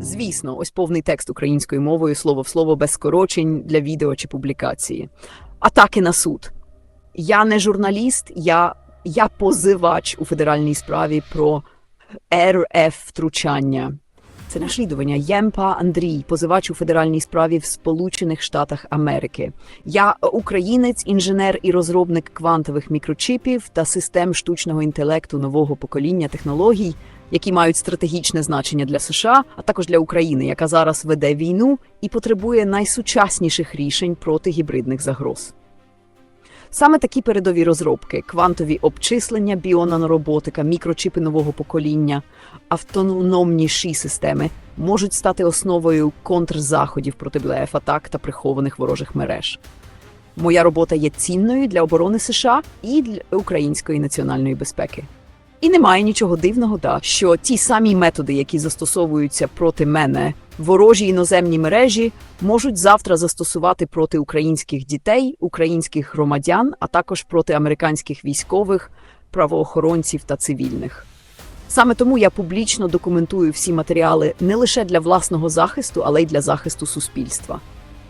Звісно, ось повний текст українською мовою, слово в слово без скорочень для відео чи публікації. Атаки на суд. Я не журналіст, я, я позивач у федеральній справі про РФ втручання. Це наслідування Ємпа Андрій, позивач у федеральній справі в Сполучених Штатах Америки. Я українець, інженер і розробник квантових мікрочипів та систем штучного інтелекту нового покоління технологій, які мають стратегічне значення для США, а також для України, яка зараз веде війну і потребує найсучасніших рішень проти гібридних загроз. Саме такі передові розробки, квантові обчислення, біонанороботика, мікрочипи нового покоління, автономніші системи можуть стати основою контрзаходів проти блеф атак та прихованих ворожих мереж. Моя робота є цінною для оборони США і для української національної безпеки. І немає нічого дивного, да, що ті самі методи, які застосовуються проти мене, ворожі іноземні мережі, можуть завтра застосувати проти українських дітей, українських громадян, а також проти американських військових, правоохоронців та цивільних. Саме тому я публічно документую всі матеріали не лише для власного захисту, але й для захисту суспільства.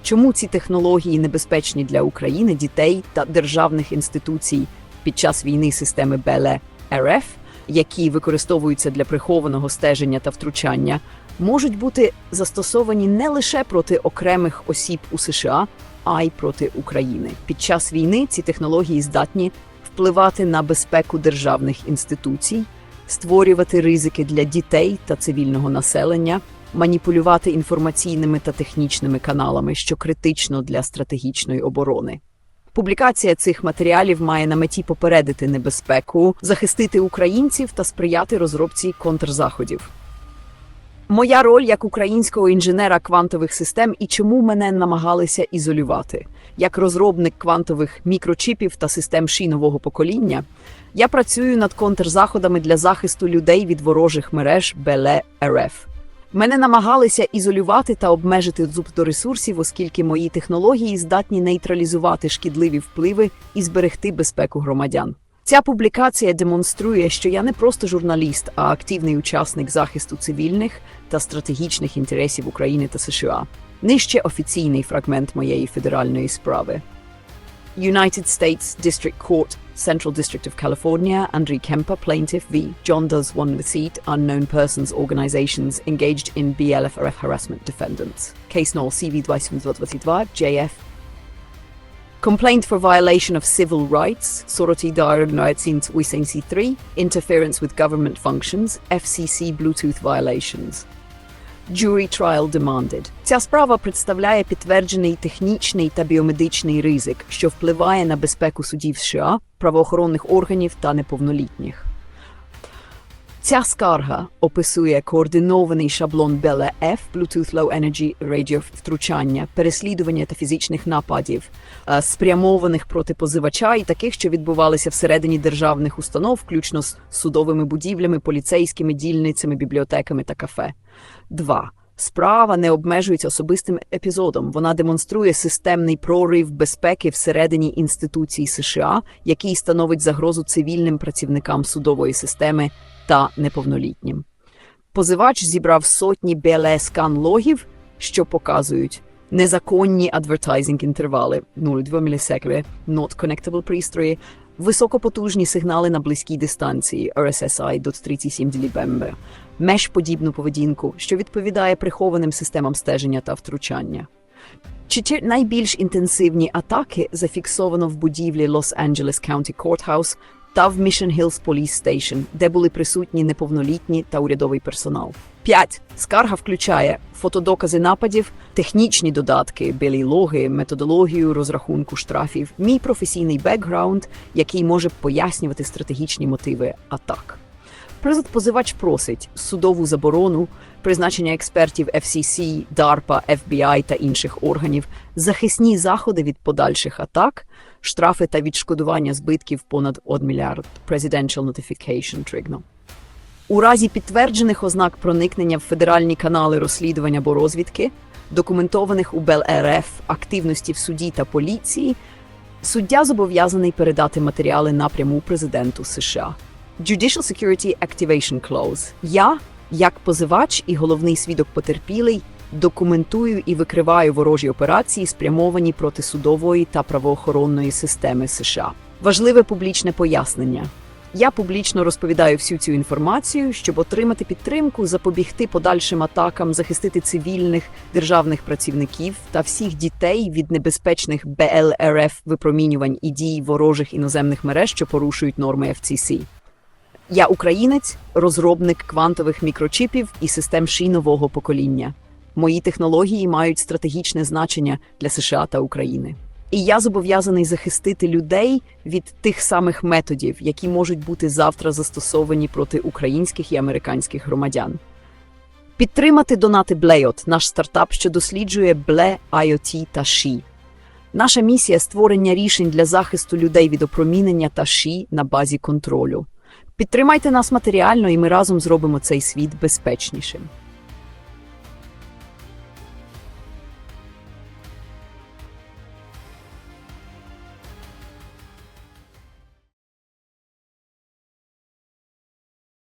Чому ці технології небезпечні для України, дітей та державних інституцій під час війни системи БЛЕ РФ, які використовуються для прихованого стеження та втручання, можуть бути застосовані не лише проти окремих осіб у США, а й проти України. Під час війни ці технології здатні впливати на безпеку державних інституцій, створювати ризики для дітей та цивільного населення, маніпулювати інформаційними та технічними каналами, що критично для стратегічної оборони. Публікація цих матеріалів має на меті попередити небезпеку, захистити українців та сприяти розробці контрзаходів. Моя роль як українського інженера квантових систем і чому мене намагалися ізолювати як розробник квантових мікрочипів та систем ші нового покоління. Я працюю над контрзаходами для захисту людей від ворожих мереж БЛЕ РФ. Мене намагалися ізолювати та обмежити доступ до ресурсів, оскільки мої технології здатні нейтралізувати шкідливі впливи і зберегти безпеку громадян. Ця публікація демонструє, що я не просто журналіст, а активний учасник захисту цивільних та стратегічних інтересів України та США. Нижче офіційний фрагмент моєї федеральної справи. United States District Court, Central District of California, Andrew Kemper, plaintiff v. John Does One Receipt, Unknown Persons Organizations Engaged in BLFRF Harassment Defendants. Case null CV 2222 JF. Complaint for violation of civil rights, Soroti Diagnosis Wisensi 3, interference with government functions, FCC Bluetooth violations. Jury trial demanded. Ця справа представляє підтверджений технічний та біомедичний ризик, що впливає на безпеку судів США, правоохоронних органів та неповнолітніх. Ця скарга описує координований шаблон BLF Bluetooth Low Energy Radio втручання, переслідування та фізичних нападів, е, спрямованих проти позивача і таких, що відбувалися всередині державних установ, включно з судовими будівлями, поліцейськими дільницями, бібліотеками та кафе. 2. Справа не обмежується особистим епізодом. Вона демонструє системний прорив безпеки всередині інституцій США, який становить загрозу цивільним працівникам судової системи та неповнолітнім. Позивач зібрав сотні BLE-скан логів, що показують незаконні адвертайзинг інтервали 0,2 мілісекунди, not connectable пристрої, високопотужні сигнали на близькій дистанції RSSI до 37 дБ, межподібну поведінку, що відповідає прихованим системам стеження та втручання. Чи найбільш інтенсивні атаки зафіксовано в будівлі Лос-Анджелес County Courthouse та в Mission Hills Police Station, де були присутні неповнолітні та урядовий персонал. 5. Скарга включає фотодокази нападів, технічні додатки, білі логи, методологію розрахунку штрафів, мій професійний бекграунд, який може пояснювати стратегічні мотиви атак. Президент позивач просить судову заборону, призначення експертів FCC, DARPA, FBI та інших органів, захисні заходи від подальших атак, штрафи та відшкодування збитків понад 1 мільярд Presidential Notification Trigno. У разі підтверджених ознак проникнення в федеральні канали розслідування або розвідки, документованих у БЛРФ активності в суді та поліції, суддя зобов'язаний передати матеріали напряму президенту США. Judicial Security Activation Clause. Я Як позивач і головний свідок потерпілий документую і викриваю ворожі операції, спрямовані проти судової та правоохоронної системи США. Важливе публічне пояснення. Я публічно розповідаю всю цю інформацію, щоб отримати підтримку, запобігти подальшим атакам, захистити цивільних державних працівників та всіх дітей від небезпечних БЛРФ випромінювань і дій ворожих іноземних мереж, що порушують норми FCC. Я українець, розробник квантових мікрочіпів і систем ші нового покоління. Мої технології мають стратегічне значення для США та України. І я зобов'язаний захистити людей від тих самих методів, які можуть бути завтра застосовані проти українських і американських громадян. Підтримати донати Блейот, наш стартап, що досліджує бле, IoT та ШІ. Наша місія створення рішень для захисту людей від опромінення та ШІ на базі контролю. Підтримайте нас матеріально, і ми разом зробимо цей світ безпечнішим.